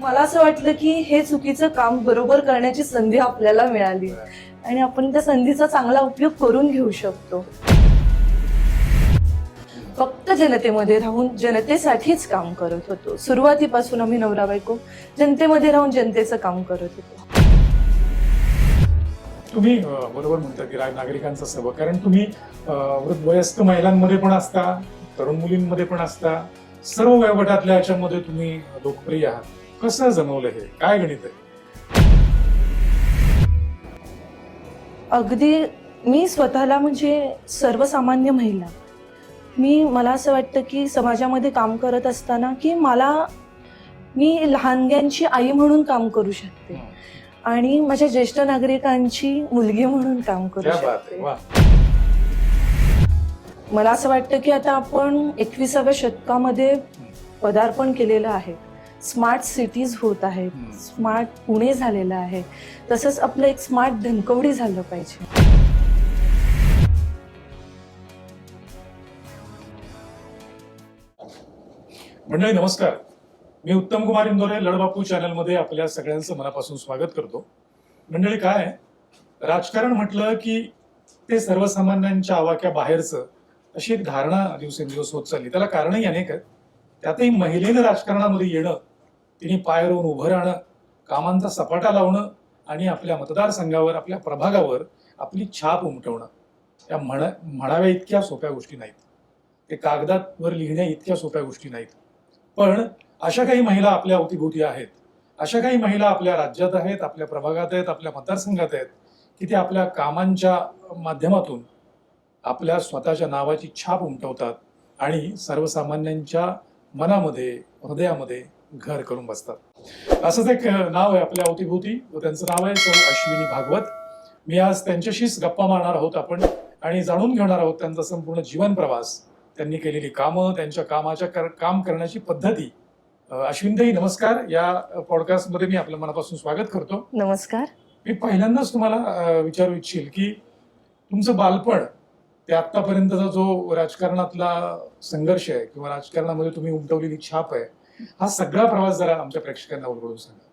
मला असं वाटलं की हे चुकीचं काम बरोबर करण्याची संधी आपल्याला मिळाली. आणि आपण त्या संधीचा चांगला उपयोग करून घेऊ शकतो. फक्त जनतेमध्ये राहून जनतेसाठीच काम करत होतो. सुरुवातीपासून आम्ही नवरा बायको जनतेमध्ये राहून जनतेचं काम करत होतो. तुम्ही बरोबर म्हणता की नागरिकांचं नागरिकांचा कारण तुम्ही वयस्क महिलांमध्ये पण असता तरुण मुलींमध्ये पण असता सर्व वयोगटातल्या याच्यामध्ये तुम्ही लोकप्रिय आहात. कसं जमवलं हे? काय गणित आहे? अगदी मी स्वतःला म्हणजे सर्वसामान्य महिला. मी मला असं वाटतं की समाजामध्ये काम करत असताना की मला मी लहानग्यांची आई म्हणून काम करू शकते. आणि माझ्या ज्येष्ठ नागरिकांची मुलगी म्हणून काम करू क्या बात आहे. शकते. वा मला असं वाटतं की आता आपण एकविसाव्या शतकामध्ये पदार्पण केलेलं आहे. स्मार्ट सिटीज होत आहेत. स्मार्ट पुणे झालेलं आहे तसंच आपलं एक स्मार्ट धनकवडी झालं पाहिजे. मंडळी नमस्कार. मी उत्तम कुमार इंदोरे लडबापू चॅनलमध्ये आपल्या सगळ्यांचं मनापासून स्वागत करतो. मंडळी काय? राजकारण म्हटलं की ते सर्वसामान्यांच्या आवाक्या बाहेरचं अशी एक धारणा दिवसेंदिवस होत चालली. त्याला कारणही अनेक आहेत. त्यातही महिलेनं राजकारणामध्ये येणं तिने पायावरून उभं राहणं कामांचा सपाटा लावणं आणि आपल्या मतदारसंघावर आपल्या प्रभागावर आपली छाप उमटवणं. या म्हण म्हणाव्या इतक्या सोप्या गोष्टी नाहीत. ते कागदावर लिहिण्या इतक्या सोप्या गोष्टी नाहीत. पण अशा काही महिला आपल्या अवतीभोवती आहेत. अशा काही महिला आपल्या राज्यात आहेत आपल्या प्रभागात आहेत आपल्या मतदारसंघात आहेत की ते आपल्या कामांच्या माध्यमातून आपल्या स्वतःच्या नावाची छाप उमटवतात आणि सर्वसामान्यांच्या मनामध्ये हृदयामध्ये घर करून बसतात. असंच एक नाव आहे आपल्या अवतीभोवती. व त्यांचं नाव आहे सौ अश्विनी भागवत. मी आज त्यांच्याशीच गप्पा मारणार आहोत आपण आणि जाणून घेणार आहोत त्यांचा संपूर्ण जीवन प्रवास. त्यांनी केलेली कामं त्यांच्या कामाच्या कर, काम करण्याची पद्धती. अश्विनताई नमस्कार. या पॉडकास्टमध्ये मी आपलं मनापासून स्वागत करतो. नमस्कार. मी पहिल्यांदाच तुम्हाला विचारू इच्छिल की तुमचं बालपण ते आतापर्यंतचा जो राजकारणातला संघर्ष आहे किंवा राजकारणामध्ये तुम्ही उमटवलेली छाप आहे हा सगळा प्रवास जरा आमच्या प्रेक्षकांना उलगडून सांगा.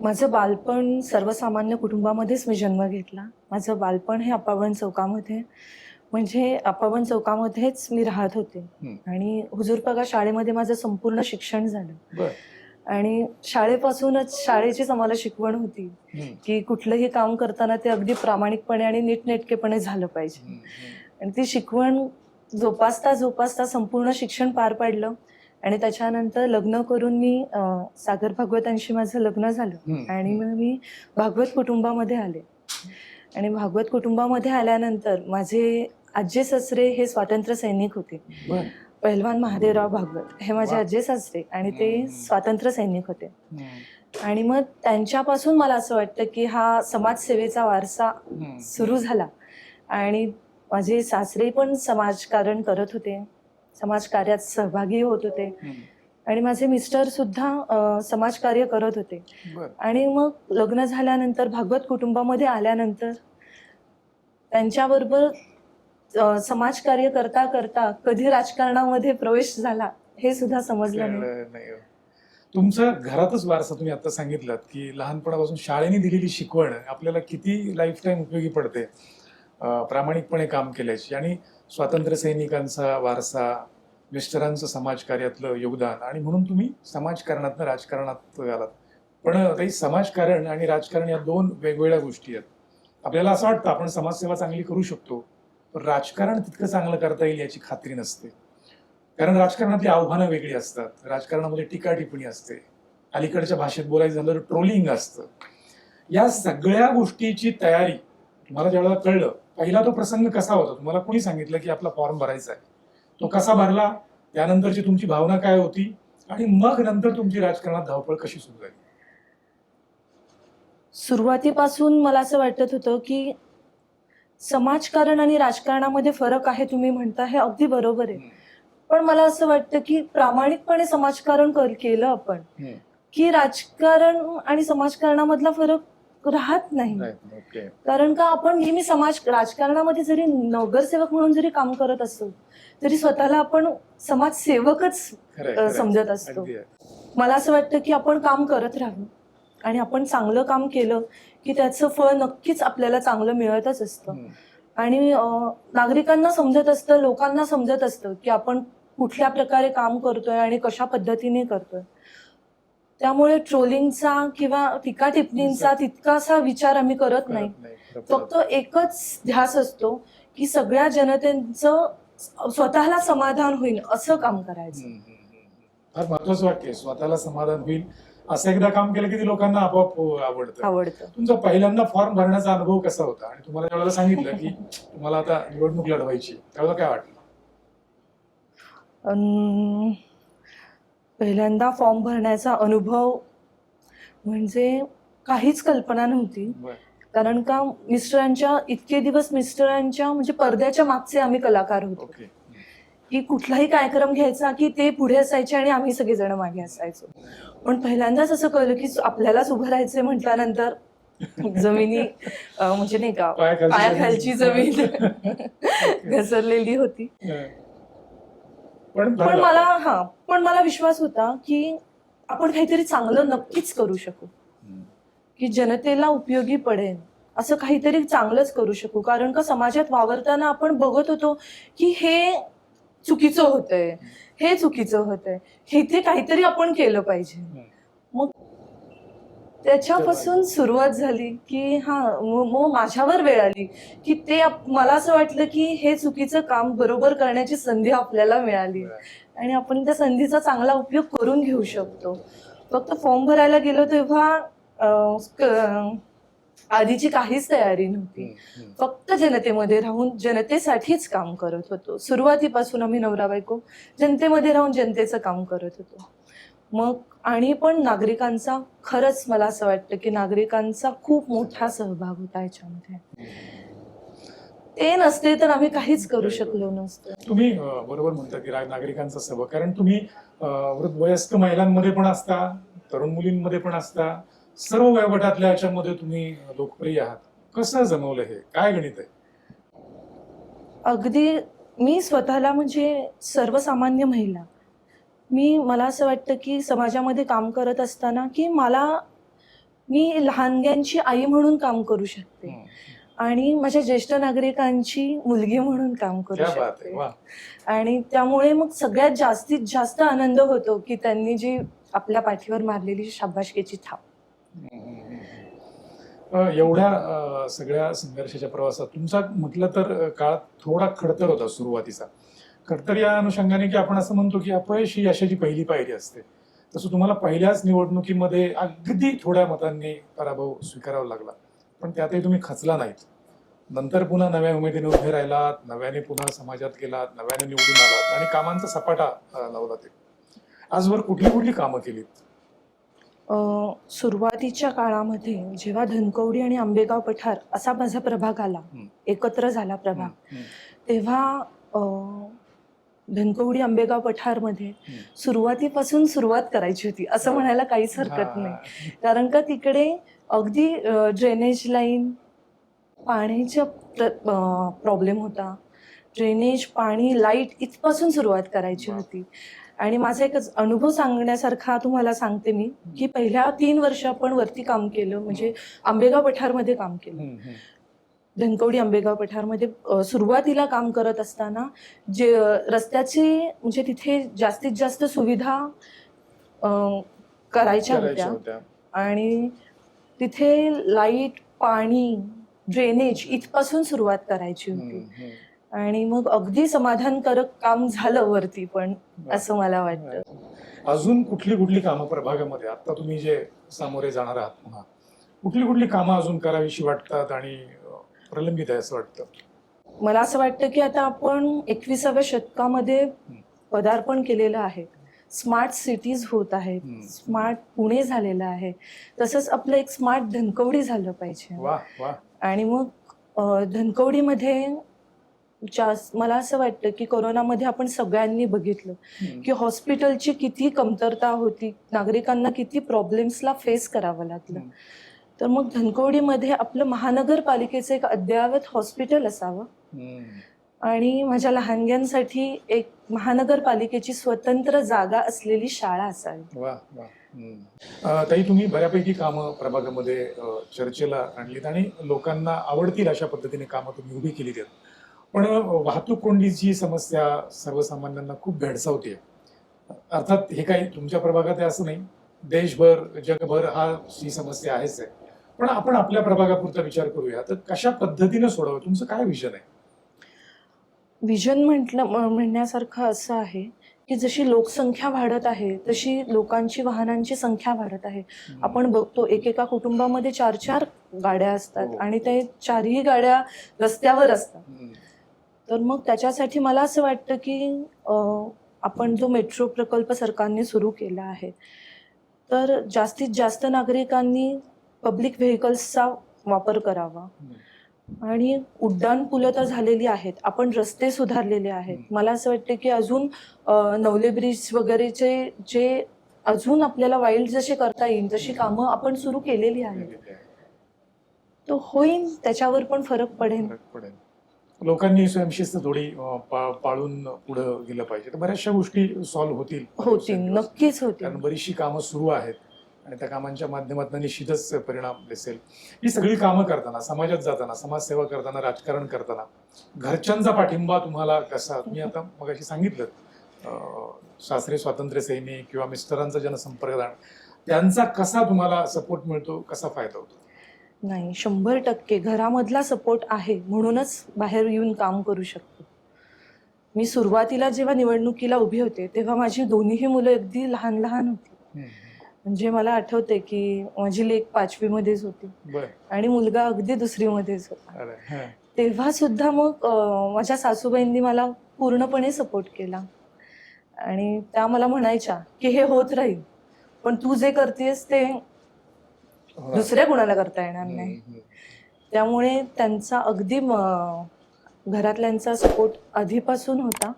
माझं बालपण सर्वसामान्य कुटुंबामध्येच मी जन्म घेतला. माझं बालपण हे अप्पाबन चौकामध्ये म्हणजे अप्पाबन चौकामध्येच मी राहत होते. आणि हुजूरपगा शाळेमध्ये माझं संपूर्ण शिक्षण झालं. आणि शाळेपासूनच शाळेचीच आम्हाला शिकवण होती. की कुठलंही काम करताना ते अगदी प्रामाणिकपणे आणि नीटनेटकेपणे झालं पाहिजे. आणि ती शिकवण जोपासता जोपासता संपूर्ण शिक्षण पार पाडलं. आणि त्याच्यानंतर लग्न करून मी सागर भागवतांशी माझं लग्न झालं. आणि मग मी भागवत कुटुंबामध्ये आले आणि भागवत कुटुंबामध्ये आल्यानंतर माझे आजी ससरे हे स्वातंत्र्य सैनिक होते पहिलवान महादेवराव भागवत हे माझे. आजी सासरे आणि ते. स्वातंत्र्य सैनिक होते. आणि मग त्यांच्यापासून मला असं वाटतं की हा समाजसेवेचा वारसा. सुरू झाला आणि माझे सासरे पण समाजकारण करत होते समाजकार्यात सहभागी होत होते. आणि माझे मिस्टर सुद्धा समाजकार्य करत होते. आणि मग लग्न झाल्यानंतर भागवत कुटुंबामध्ये आल्यानंतर त्यांच्याबरोबर समाजकार्य करता करता कधी राजकारणामध्ये प्रवेश झाला हे सुद्धा समजलं नाही. हो. तुमचा घरातच वारसा तुम्ही आता सांगितलात की लहानपणापासून शाळेने दिलेली शिकवण आपल्याला किती लाईफ टाईम उपयोगी पडते? प्रामाणिकपणे काम केल्याची. आणि स्वातंत्र्यसैनिकांचा वारसा मिस्टरांचं समाजकार्यातलं योगदान आणि म्हणून तुम्ही समाजकारणातनं राजकारणात आलात. पण काही समाजकारण आणि राजकारण या दोन वेगवेगळ्या गोष्टी आहेत. आपल्याला असं वाटतं आपण समाजसेवा चांगली करू शकतो पण राजकारण तितकं चांगलं करता येईल याची खात्री नसते. कारण राजकारणातली आव्हानं वेगळी असतात. राजकारणामध्ये टीका टिप्पणी असते. अलीकडच्या भाषेत बोलायचं झालं तर ट्रोलिंग असतं. या सगळ्या गोष्टीची तयारी तुम्हाला ज्यावेळेला कळलं पहिला तो प्रसंग कसा होता? तुम्हाला कोणी सांगितलं की आपला फॉर्म भरायचा आहे? तो कसा भरला? त्यानंतरची तुमची भावना काय होती? आणि मग नंतर तुमची राजकारणात धावपळ कशी सुरू झाली? सुरुवातीपासून मला असं वाटत होतं की समाजकारण आणि राजकारणामध्ये फरक आहे तुम्ही म्हणता हे अगदी बरोबर आहे. पण मला असं वाटतं की प्रामाणिकपणे समाजकारण कर- केलं आपण. की राजकारण आणि समाजकारणामधला फरक राहत नाही कारण का आपण नेहमी समाज राजकारणामध्ये जरी नगरसेवक म्हणून जरी काम करत असतो तरी स्वतःला आपण समाजसेवकच. समजत असतो. मला असं वाटतं की आपण काम करत राहावं आणि आपण चांगलं काम केलं की त्याचं फळ नक्कीच आपल्याला चांगलं मिळतच असतं. आणि नागरिकांना समजत असतं लोकांना समजत असतं की आपण कुठल्या प्रकारे काम करतोय आणि कशा पद्धतीने करतोय त्यामुळे ट्रोलिंगचा किंवा टीका टिप्पणींचा तितकासा विचार आम्ही करत नाही. फक्त एकच ध्यास असतो की सगळ्या जनतेचं स्वतःला समाधान होईल असं काम करायचं. फार महत्वाचं वाक्य आहे. स्वतःला समाधान होईल असं एकदा काम केलं की ते लोकांना आपोआप आवडतं. आवडतं. तुमचा पहिल्यांदा फॉर्म भरण्याचा अनुभव कसा होता? आणि तुम्हाला ज्यावेळेला सांगितलं की तुम्हाला आता निवडणूक लढवायची त्यावेळेला काय वाटलं? पहिल्यांदा फॉर्म भरण्याचा अनुभव म्हणजे काहीच कल्पना नव्हती. कारण का मिस्टरांच्या इतके दिवस मिस्टरांच्या म्हणजे पडद्याच्या मागचे आम्ही कलाकार होतो. की कुठलाही कार्यक्रम घ्यायचा की ते पुढे असायचे आणि आम्ही सगळेजण मागे असायचो. पण पहिल्यांदाच असं कळलं की आपल्यालाच उभं राहायचंय म्हटल्यानंतर जमिनी म्हणजे नाही का पायाखालची जमीन. घसरलेली होती. पण. मला हा पण मला विश्वास होता की आपण काहीतरी चांगलं नक्कीच करू शकू. की जनतेला उपयोगी पडेल असं काहीतरी चांगलंच करू शकू. कारण का समाजात वावरताना आपण बघत होतो की हे चुकीचं होतंय हे चुकीचं होतंय. इथे काहीतरी आपण केलं पाहिजे. मग त्याच्यापासून सुरुवात झाली की हा म- मग माझ्यावर वेळ आली की ते मला असं वाटलं की हे चुकीचं काम बरोबर करण्याची संधी आपल्याला मिळाली. आणि आपण त्या संधीचा चांगला उपयोग करून घेऊ शकतो. फक्त फॉर्म भरायला गेलो तेव्हा आधीची काहीच तयारी नव्हती. फक्त जनतेमध्ये राहून जनतेसाठीच काम करत होतो. सुरुवातीपासून आम्ही नवरा बायको जनतेमध्ये राहून जनतेचं काम करत होतो. मग आणि पण नागरिकांचा खरंच मला असं वाटतं की नागरिकांचा खूप मोठा सहभाग होता याच्यामध्ये. ते नसते तर आम्ही काहीच करू शकलो नसतो. तुम्ही बरोबर म्हणता की नागरिकांचा सहभाग कारण तुम्ही वयस्क महिलांमध्ये पण असता तरुण मुलींमध्ये पण असता सर्व वयोगटातल्या याच्यामध्ये तुम्ही लोकप्रिय आहात. कसं जमवलं हे? काय गणित आहे? अगदी मी स्वतःला म्हणजे सर्वसामान्य महिला. मी मला असं वाटतं की समाजामध्ये काम करत असताना की मला मी लहानग्यांची आई म्हणून काम करू शकते. आणि माझ्या ज्येष्ठ नागरिकांची मुलगी म्हणून काम करू शकते. आणि त्यामुळे मग सगळ्यात जास्तीत जास्त आनंद होतो की त्यांनी जी आपल्या पाठीवर मारलेली शाबासकीची थाप. एवढ्या सगळ्या संघर्षाच्या प्रवासात तुमचा म्हटलं तर काळ थोडा खडतर होता सुरुवातीचा. खडतर या अनुषंगाने की आपण असं म्हणतो की अपयश ही यशाची पहिली पायरी असते. तसं तुम्हाला पहिल्याच निवडणुकीमध्ये अगदी थोड्या मतांनी पराभव स्वीकारावा लागला. पण त्यातही तुम्ही खचला नाहीत. नंतर पुन्हा नव्या उमेदीने उभे राहिलात नव्याने पुन्हा समाजात गेलात नव्याने निवडून आलात आणि कामांचा सपाटा लावला ते. आजवर कुठली कुठली कामं केलीत? सुरुवातीच्या काळामध्ये जेव्हा धनकवडी आणि आंबेगाव पठार असा माझा प्रभाग आला. एकत्र झाला प्रभाग तेव्हा धनकवडी आंबेगाव पठारमध्ये. सुरुवातीपासून सुरुवात करायची होती असं. म्हणायला काहीच हरकत. नाही कारण का तिकडे अगदी ड्रेनेज लाईन पाण्याचा प्रॉब्लेम होता ड्रेनेज पाणी लाइट इथपासून सुरुवात करायची. होती आणि माझा एकच अनुभव सांगण्यासारखा तुम्हाला सांगते मी की पहिल्या तीन वर्ष आपण वरती काम केलं म्हणजे आंबेगाव पठारमध्ये काम केलं. धनकवडी आंबेगाव पठारमध्ये सुरुवातीला काम करत असताना जे रस्त्याची म्हणजे तिथे जास्तीत जास्त सुविधा करायच्या होत्या. आणि तिथे लाइट पाणी ड्रेनेज इथपासून सुरुवात करायची होती. आणि मग अगदी समाधानकारक काम झालं वरती पण. असं मला वाटतं. अजून कुठली कुठली कामं प्रभागामध्ये? आता तुम्ही जे सामोरे जाणार आहात पुन्हा. कुठली कुठली कामं अजून करावीशी वाटतात आणि प्रलंबित आहे असं वाटतं. मला असं वाटतं की आता आपण एकविसाव्या शतकामध्ये पदार्पण केलेलं आहे. स्मार्ट सिटीज होत आहेत. स्मार्ट पुणे झालेलं आहे. तसंच आपलं एक स्मार्ट धनकवडी झालं पाहिजे. आणि मग धनकवडीमध्ये जास्त मला असं वाटतं की कोरोनामध्ये आपण सगळ्यांनी बघितलं. की हॉस्पिटलची किती कमतरता होती. नागरिकांना किती प्रॉब्लेम्सला फेस करावं लागलं. तर मग धनकवडीमध्ये आपलं महानगरपालिकेचं एक अद्ययावत हॉस्पिटल असावं. आणि माझ्या लहानग्यांसाठी एक महानगरपालिकेची स्वतंत्र जागा असलेली शाळा असावी. ताई तुम्ही बऱ्यापैकी कामं प्रभागामध्ये चर्चेला आणलीत आणि लोकांना आवडतील अशा पद्धतीने कामं तुम्ही उभी केली आहेत पण वाहतूक कोंडीची समस्या सर्वसामान्यांना खूप भेडसावते अर्थात हे काही तुमच्या प्रभागात आहे असं नाही. देशभर जगभर हा ही समस्या आहेच आहे. पण आपण आपल्या प्रभागापुरता विचार करूया. तर कशा पद्धतीने सोडवं? तुमचं काय विजन आहे? विजन म्हटलं म्हणण्यासारखं असं आहे की जशी लोकसंख्या वाढत आहे तशी लोकांची वाहनांची संख्या वाढत आहे. आपण बघतो एकेका कुटुंबामध्ये चार चार गाड्या असतात हो. आणि ते चारही गाड्या रस्त्यावर असतात. तर मग त्याच्यासाठी मला असं वाटतं की आपण जो मेट्रो प्रकल्प सरकारने सुरू केला आहे तर जास्तीत जास्त नागरिकांनी पब्लिक व्हेकल्सचा वापर करावा. आणि उड्डाण पुलं तर झालेली आहेत. आपण रस्ते सुधारलेले आहेत. मला असं वाटतं की अजून नवले ब्रिज वगैरेचे जे अजून आपल्याला वाईल्ड जसे करता येईल तशी कामं आपण सुरू केलेली आहेत. तर होईल त्याच्यावर पण फरक पडेल. लोकांनी स्वयंशिस्त थोडी पाळून पुढे गेलं पाहिजे. बऱ्याचशा गोष्टी सॉल्व्ह होतील. होतील. नक्कीच होतील. कारण बरीचशी कामं सुरू आहेत. आणि त्या कामांच्या माध्यमातून निश्चितच परिणाम दिसेल. ही सगळी कामं करताना समाजात जाताना समाजसेवा करताना राजकारण करताना घरच्यांचा पाठिंबा तुम्हाला कसा? तुम्ही आता मगाशी सांगितलं अं, शास्त्रीय स्वातंत्र्य सैनिक किंवा मिस्टरांचा जनसंपर्क त्यांचा कसा तुम्हाला सपोर्ट मिळतो? कसा फायदा होतो? नाही शंभर टक्के घरामधला सपोर्ट आहे म्हणूनच बाहेर येऊन काम करू शकतो. मी सुरुवातीला जेव्हा निवडणुकीला उभी होते तेव्हा माझी दोन्हीही मुलं अगदी लहान लहान होती म्हणजे मला आठवते की माझी लेक पाचवीमध्येच होती बर आणि मुलगा अगदी दुसरीमध्येच होता अरे हं. तेव्हा सुद्धा मग माझ्या सासूबाईंनी मला पूर्णपणे सपोर्ट केला आणि त्या मला म्हणायच्या की हे होत राहील पण तू जे करतेस ते होणार. दुसऱ्या कुणाला करता येणार नाही. त्यामुळे त्यांचा अगदी घरातल्यांचा सपोर्ट आधीपासून होता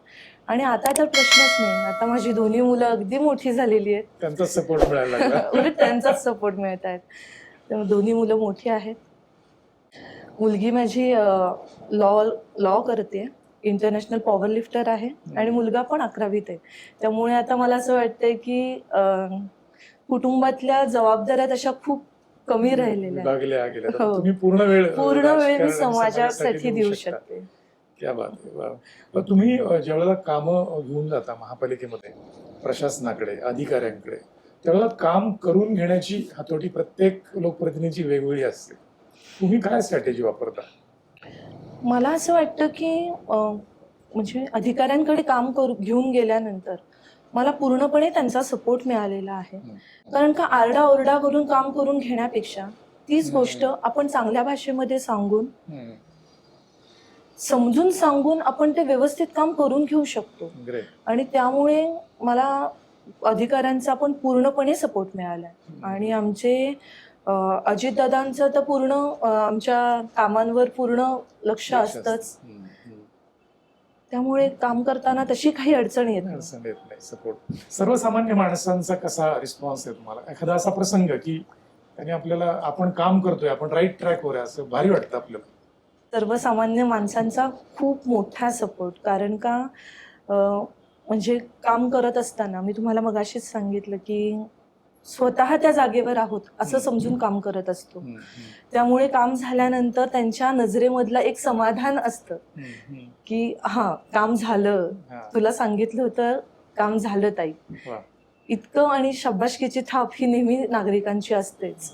आणि आता तर प्रश्नच नाही. आता माझी दोन्ही मुलं अगदी मोठी झालेली आहेत. त्यांचा सपोर्ट मिळायला लागला. उलट त्यांचाच सपोर्ट मिळत आहेत. त्यामुळे दोन्ही मुलं मोठी आहेत. मुलगी माझी लॉ लॉ करते. इंटरनॅशनल पॉवर लिफ्टर आहे. आणि मुलगा पण अकरावीत आहे. त्यामुळे आता मला असं वाटतंय की अं, कुटुंबातल्या जबाबदाऱ्या तशा खूप कमी राहिलेल्या आहेत. विभागल्या गेल्या तर हो. तुम्ही पूर्ण वेळ पूर्ण वेळ राजकारण मी समाजासाठी देऊ शकता. क्या बात आहे. तुम्ही ज्यावेळेला कामं घेऊन जाता महापालिकेमध्ये प्रशासनाकडे अधिकाऱ्यांकडे त्यावेळेला काम करून घेण्याची हातोटी प्रत्येक लोकप्रतिनिधीची वेगवेगळी असते तुम्ही काय स्ट्रॅटेजी वापरता मला असं वाटतं की म्हणजे अधिकाऱ्यांकडे काम करू घेऊन गेल्यानंतर मला पूर्णपणे त्यांचा सपोर्ट मिळालेला आहे. कारण का आरडा ओरडा करून काम करून घेण्यापेक्षा तीच. गोष्ट आपण चांगल्या भाषेमध्ये सांगून समजून सांगून आपण ते व्यवस्थित काम करून घेऊ शकतो. आणि त्यामुळे मला अधिकाऱ्यांचा पण पूर्णपणे सपोर्ट मिळाला आणि आमचे अजितदादांचं तर पूर्ण आमच्या कामांवर पूर्ण लक्ष असतंच. त्यामुळे काम करताना तशी काही अडचण येत अडचण येत नाही. सपोर्ट सर्वसामान्य माणसांचा कसा रिस्पॉन्स आहे तुम्हाला? एखादा असा प्रसंग की त्याने आपल्याला आपण काम करतोय आपण राईट ट्रॅकवर आहे असं भारी वाटतं आपल्याला. सर्वसामान्य माणसांचा खूप मोठा सपोर्ट कारण का म्हणजे काम करत असताना मी तुम्हाला मगाशीच सांगितलं की स्वतः त्या जागेवर आहोत असं समजून काम करत असतो. त्यामुळे काम झाल्यानंतर त्यांच्या नजरेमधलं एक समाधान असतं. की हा काम झालं. तुला सांगितलं होतं काम झालं ताई. इतकं आणि शब्बाशकीची थाप ही नेहमी नागरिकांची असतेच.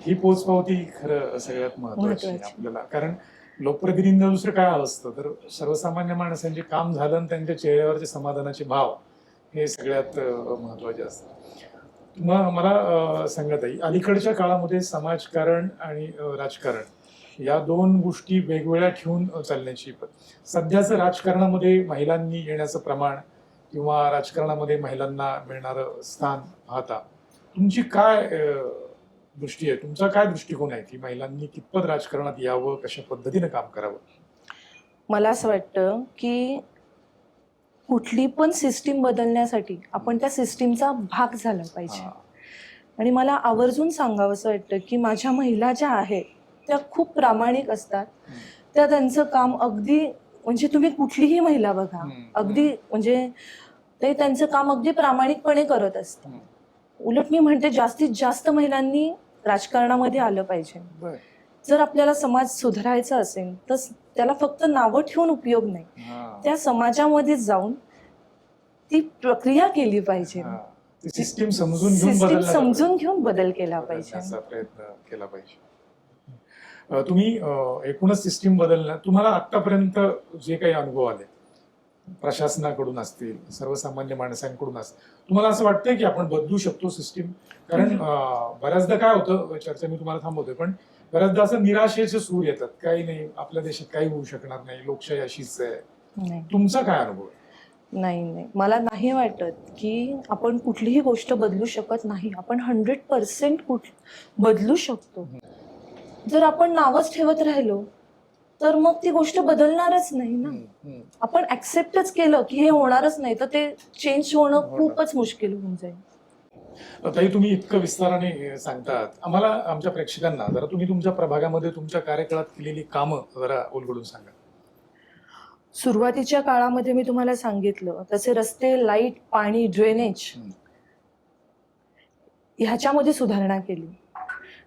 ही पोचपावती खरं सगळ्यात महत्वाची. आपल्याला. कारण लोकप्रतिनिधींना दुसरं काय असतं तर सर्वसामान्य माणसांचे काम झालं आणि त्यांच्या चेहऱ्यावरचे समाधानाचे भाव हे सगळ्यात महत्त्वाचे असतात. मग मला सांगत आहे अलीकडच्या काळामध्ये समाजकारण आणि राजकारण या दोन गोष्टी वेगवेगळ्या ठेवून चालण्याची सध्याचं राजकारणामध्ये महिलांनी येण्याचं प्रमाण किंवा राजकारणामध्ये महिलांना मिळणारं स्थान पाहता तुमची काय दृष्टी आहे? तुमचा काय दृष्टिकोन आहे? की महिलांनी कितपत राजकारणात यावं? कशा पद्धतीने काम करावं? मला असं वाटतं की कुठली पण सिस्टीम बदलण्यासाठी आपण त्या सिस्टीमचा भाग झाला पाहिजे. आणि मला आवर्जून सांगावं असं वाटतं की माझ्या महिला ज्या आहेत त्या खूप प्रामाणिक असतात. त्या त्यांचं काम अगदी म्हणजे तुम्ही कुठलीही महिला बघा. अगदी म्हणजे ते त्यांचं काम अगदी प्रामाणिकपणे करत असतात. उलट मी म्हणते जास्तीत जास्त महिलांनी राजकारणामध्ये आलं पाहिजे. जर आपल्याला समाज सुधारायचा असेल तर त्याला फक्त नावं ठेवून उपयोग नाही. त्या समाजामध्ये जाऊन ती प्रक्रिया केली पाहिजे. सिस्टीम समजून घेऊन सिस्टीम समजून घेऊन बदल केला पाहिजे. प्रयत्न केला पाहिजे. तुम्ही एकूणच सिस्टीम बदलण्या तुम्हाला आतापर्यंत जे काही अनुभव आले प्रशासनाकडून असतील सर्वसामान्य माणसांकडून असतील तुम्हाला असं वाटतंय की आपण बदलू शकतो सिस्टीम कारण बऱ्याचदा काय होतं चर्चा मी तुम्हाला थांबवतोय पण बऱ्याचदा असं निराशेचे सूर येतात. काही नाही आपल्या देशात काही होऊ शकणार नाही लोकशाही अशीच आहे. तुमचा काय अनुभव आहे? नाही नाही. मला नाही वाटत की आपण कुठलीही गोष्ट बदलू शकत नाही. आपण हंड्रेड पर्सेंट कुठ बदलू शकतो. जर आपण नावच ठेवत राहिलो तर मग ती गोष्ट बदलणारच नाही ना. आपण ऍक्सेप्टच केलं की हे होणारच नाही तर ते चेंज होणं. खूपच मुश्किल होऊन जाईल ताई तुम्ही इतकं विस्ताराने सांगतात आम्हाला आमच्या प्रेक्षकांना जरा तुम्ही तुमच्या प्रभागामध्ये तुमच्या कार्यकाळात केलेली कामं जरा उलगडून सांगा सुरुवातीच्या काळामध्ये मी तुम्हाला सांगितलं तसे रस्ते लाइट पाणी ड्रेनेज. ह्याच्यामध्ये सुधारणा केली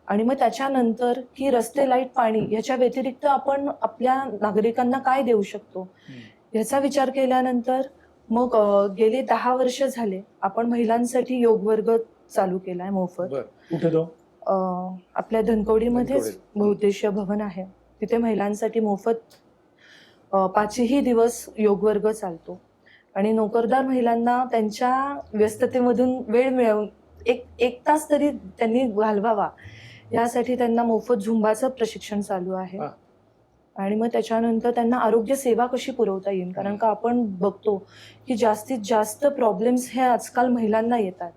आणि मग त्याच्यानंतर की रस्ते लाइट पाणी ह्याच्या व्यतिरिक्त आपण आपल्या नागरिकांना काय देऊ शकतो. ह्याचा विचार केल्यानंतर मग गेले दहा वर्ष झाले आपण महिलांसाठी योग वर्ग चालू केलाय मोफत. आपल्या धनकवडीमध्येच धनकवडी. बहुद्देशीय भवन आहे. तिथे महिलांसाठी मोफत पाचही दिवस योग वर्ग चालतो. आणि नोकरदार महिलांना त्यांच्या व्यस्ततेमधून वेळ मिळवून एक एक तास तरी त्यांनी घालवावा. यासाठी त्यांना मोफत झुंबाचं प्रशिक्षण चालू आहे. आणि मग त्याच्यानंतर त्यांना आरोग्य सेवा कशी पुरवता येईल? कारण का आपण बघतो की जास्तीत जास्त प्रॉब्लेम्स हे आजकाल महिलांना येतात.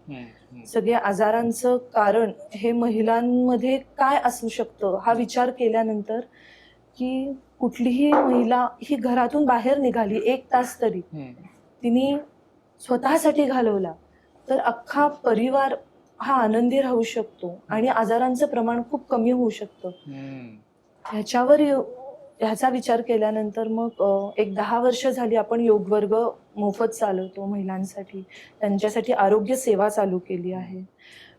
सगळे आजारांचं कारण हे महिलांमध्ये काय असू शकतं? हा विचार केल्यानंतर की कुठलीही महिला ही घरातून बाहेर निघाली एक तास तरी तिने स्वतःसाठी घालवला तर अख्खा परिवार हा आनंदी राहू शकतो आणि आजारांचं प्रमाण खूप कमी होऊ शकतं. ह्याच्यावर ह्याचा विचार केल्यानंतर मग एक दहा वर्ष झाली आपण योग वर्ग मोफत चालवतो महिलांसाठी. त्यांच्यासाठी आरोग्य सेवा चालू केली आहे.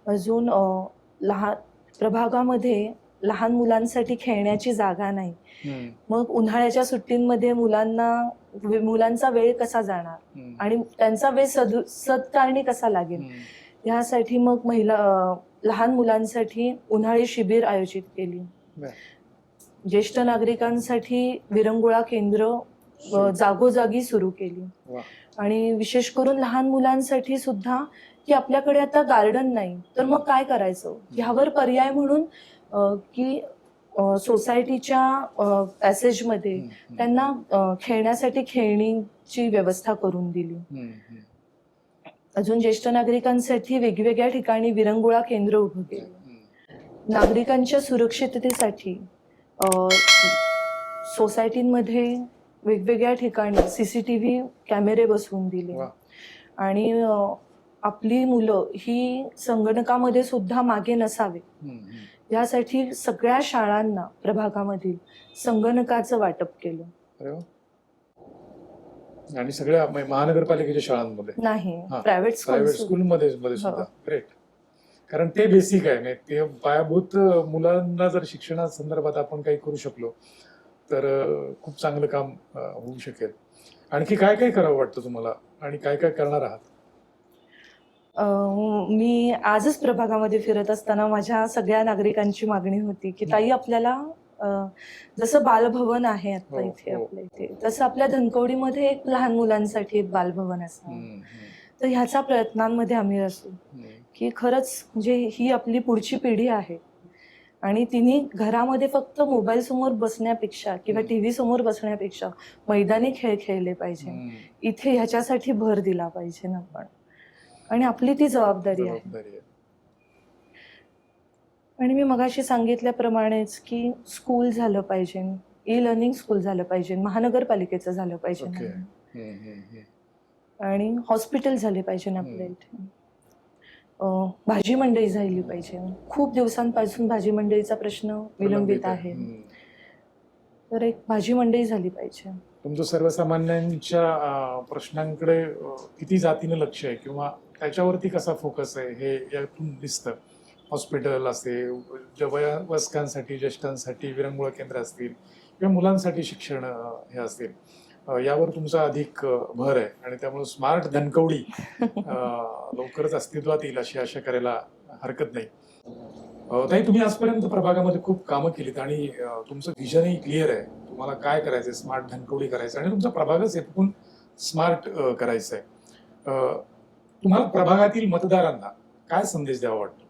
अजून लहान प्रभागामध्ये लहान मुलांसाठी खेळण्याची जागा नाही. मग उन्हाळ्याच्या सुट्टींमध्ये मुलांना मुलांचा वेळ कसा जाणार? आणि त्यांचा वेळ सदु सत्कारणी कसा लागेल? यासाठी मग महिला लहान मुलांसाठी उन्हाळी शिबिर आयोजित केली. ज्येष्ठ नागरिकांसाठी विरंगुळा केंद्र जागोजागी सुरू केली. आणि विशेष करून लहान मुलांसाठी सुद्धा की आपल्याकडे आता गार्डन नाही तर मग काय करायचं? ह्यावर पर्याय म्हणून की सोसायटीच्या पॅसेजमध्ये त्यांना खेळण्यासाठी खेळणीची व्यवस्था करून दिली. अजून ज्येष्ठ नागरिकांसाठी वेगवेगळ्या ठिकाणी विरंगुळा केंद्र उभं केलं. नागरिकांच्या सुरक्षिततेसाठी सोसायटींमध्ये वेगवेगळ्या ठिकाणी सीसीटीव्ही कॅमेरे बसवून दिले. आणि आपली मुलं ही संगणकामध्ये सुद्धा मागे नसावे. यासाठी सगळ्या शाळांना प्रभागामधील संगणकाचं वाटप केलं. आणि सगळ्या महानगरपालिकेच्या शाळांमध्ये. नाही हा, प्रायव्हेट प्रायव्हेट स्कूल स्कूलमध्ये मध्ये सुद्धा. ग्रेट कारण ते बेसिक आहे. नाही ते पायाभूत अ, मुलांना जर शिक्षणा संदर्भात आपण काही करू शकलो तर अ, खूप चांगलं काम अ, होऊ शकेल. आणखी काय काय करावं वाटतं तुम्हाला? आणि काय काय करणार आहात? अं, मी आजच प्रभागामध्ये फिरत असताना माझ्या सगळ्या नागरिकांची मागणी होती की ताई आपल्याला जसं बालभवन आहे आता हो, इथे हो. आपल्या इथे तसं आपल्या धनकवडीमध्ये एक लहान मुलांसाठी एक बालभवन असावं तर ह्याच्या प्रयत्नांमध्ये आम्ही असू की खरंच म्हणजे ही आपली पुढची पिढी आहे. आणि तिने घरामध्ये फक्त मोबाईल समोर बसण्यापेक्षा किंवा हम्म. टीव्ही समोर बसण्यापेक्षा मैदानी खेळ खेळले पाहिजे. इथे ह्याच्यासाठी भर दिला पाहिजे ना आपण. आणि आपली ती जबाबदारी आहे. आणि मी मगाशी सांगितल्याप्रमाणेच की स्कूल झालं पाहिजे. ई लर्निंग स्कूल झालं पाहिजे. महानगरपालिकेचं झालं पाहिजे. आणि हॉस्पिटल झाले पाहिजे आपल्या. इथे. भाजी मंडई झाली पाहिजे. खूप दिवसांपासून भाजी मंडईचा प्रश्न विलंबित आहे. तर एक भाजी मंडई झाली पाहिजे. तुमचं सर्वसामान्यांच्या प्रश्नांकडे किती जातीनं लक्ष आहे? किंवा त्याच्यावरती कसा फोकस आहे? हे यातून दिसतं. हॉस्पिटल असेल ज्या वयस्कांसाठी ज्येष्ठांसाठी विरंगुळा केंद्र असतील किंवा मुलांसाठी शिक्षण हे असतील. यावर तुमचा अधिक भर आहे आणि त्यामुळे स्मार्ट धनकवडी लवकरच अस्तित्वात येईल अशी आशा करायला हरकत नाही. ताई तुम्ही आजपर्यंत प्रभागामध्ये खूप कामं केलीत आणि तुमचं व्हिजनही क्लिअर आहे. तुम्हाला काय करायचंय? स्मार्ट धनकवडी करायचं आणि तुमचा प्रभागच एकूण स्मार्ट करायचं आहे तुम्हाला प्रभागातील मतदारांना काय संदेश द्यावा वाटतो?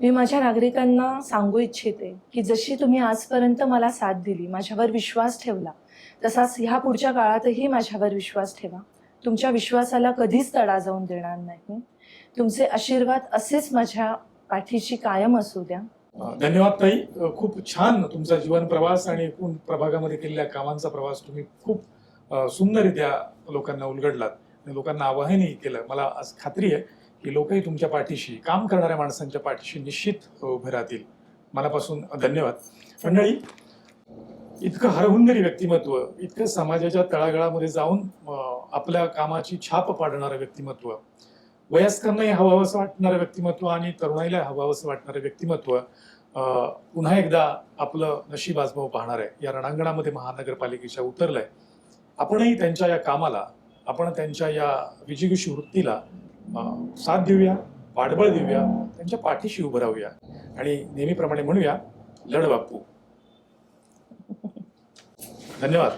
मी माझ्या नागरिकांना सांगू इच्छिते की जशी तुम्ही आजपर्यंत मला साथ दिली माझ्यावर विश्वास ठेवला तसाच ह्या पुढच्या काळातही माझ्यावर विश्वास ठेवा. तुमच्या विश्वासाला कधीच तडा जाऊन देणार नाही. तुमचे आशीर्वाद असेच माझ्या पाठीशी कायम असू द्या. धन्यवाद ताई. खूप छान तुमचा जीवन प्रवास आणि एकूण प्रभागामध्ये केलेल्या कामांचा प्रवास तुम्ही खूप सुंदरित्या सुंदररित्या लोकांना उलगडलात आणि लोकांना आवाहनही केलं. मला आज खात्री आहे की लोकही तुमच्या पाठीशी काम करणाऱ्या माणसांच्या पाठीशी निश्चित उभे राहतील. मनापासून धन्यवाद. मंडळी इतकं हरहुन्नरी व्यक्तिमत्व इतकं समाजाच्या तळागाळामध्ये जाऊन आपल्या कामाची छाप पाडणारं व्यक्तिमत्व वयस्करांनाही हवावंसं वाटणारं व्यक्तिमत्व आणि तरुणाईला हवावंसं वाटणारं व्यक्तिमत्व अं, पुन्हा एकदा आपलं नशीब आजमाव पाहणार आहे. या रणांगणामध्ये महानगरपालिकेच्या उतरलंय. आपणही त्यांच्या या कामाला आपण त्यांच्या या विजिगुषी वृत्तीला साथ देऊया पाठबळ देऊया त्यांच्या पाठीशी उभं राहूया. आणि नेहमीप्रमाणे म्हणूया लढ बापू. धन्यवाद.